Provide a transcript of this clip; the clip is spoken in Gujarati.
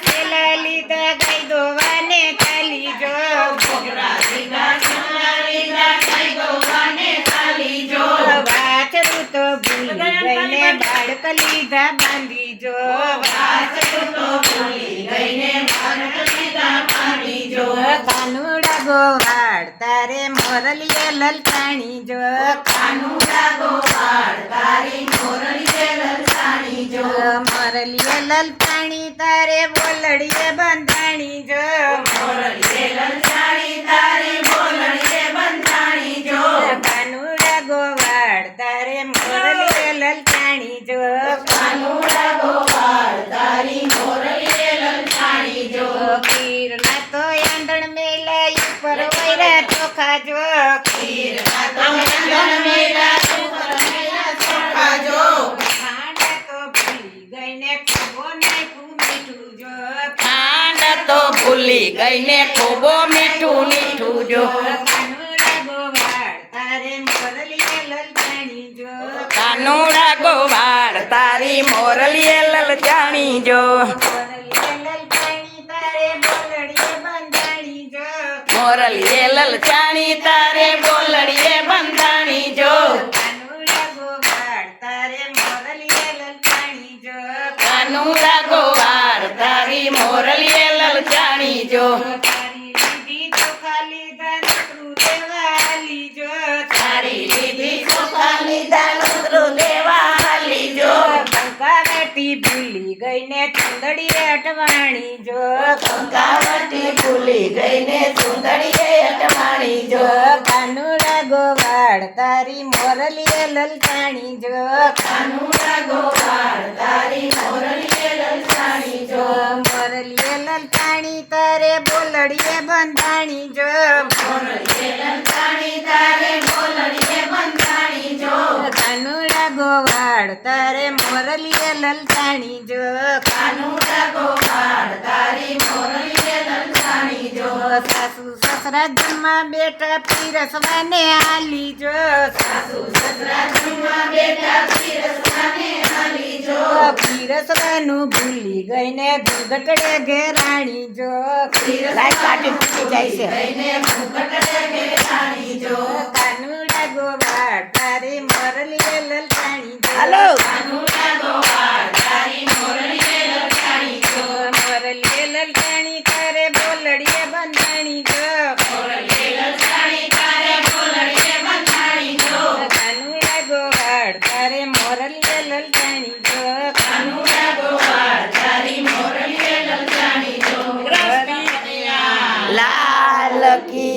સેલા લીધા ગાય દોવાને ચાલી જો ભોગરા તો ભૂલી બાળક લીધા બાંધી જો વાછરું ગોવાડ તારે મોરલીએ લલકાણી જો કાનુડા ગોવાડ તારે બોલડીએ બંધાણી જો. કાનુડા ગોવાળ તારે મોરલીએ લલચાણી જો. કીરના તો આંધણ મેલા ઉપર વૈરા ચોખા જો. કીરના તો ભૂલી ગઈને ખૂબ મીઠું મીઠું જો. કાનુડા ગોવાળ, તારે મોરલીએ લલકાણી જો કાનુડા ગોવાળ તારી મોરલીએ લલચાણી જો. મોરલીએ લલકાણી તારે બોલડીએ બંધાણી જો મોરલીએ લલચાણી, તારે બોલડીએ બંધાણી જો. કાનુડા ગોવાળ, તારે મોરલીએ જો. કંકાવટી ભૂલી અટવાણી જો. ભૂલી ગઈને સુંદરીએ અટવાણી જો. કાનુડા ગોવાળ તારી મોરલીએ લલકાણી જો. કાનુડા ગોવાળ તારી બોલડીએ બંધાણી જો. કાનુડા ગોવાડ તારે મોરલીએ લલતાણી જો. કાનુડા ગોવાડ તારી મોરલીએ લલતાણી જો સાસુ સસરા જમવા બેટા પીરસવાને આલી જો. પીરસવાનું ભૂલી ગઈને ઘૂંઘટડે ઘેરાણી જો લાઈટ કાઢી ફૂટી જાય છે ગઈને મુકટડે બેઠાણી જો કાનુડા ગોવાળ તારી મોરલીએ લલકાણી જો હાલો કાનુડા ગોવાળ તારી મોરલીએ લલચાણી જો મોરલીએ લલકાણી તારે બોલડીએ બંધાણી જો મોરલીએ લલચાણી તારે બોલડીએ બંધાણી જો કાનુડા ગોવાળ તારે મોરલીએ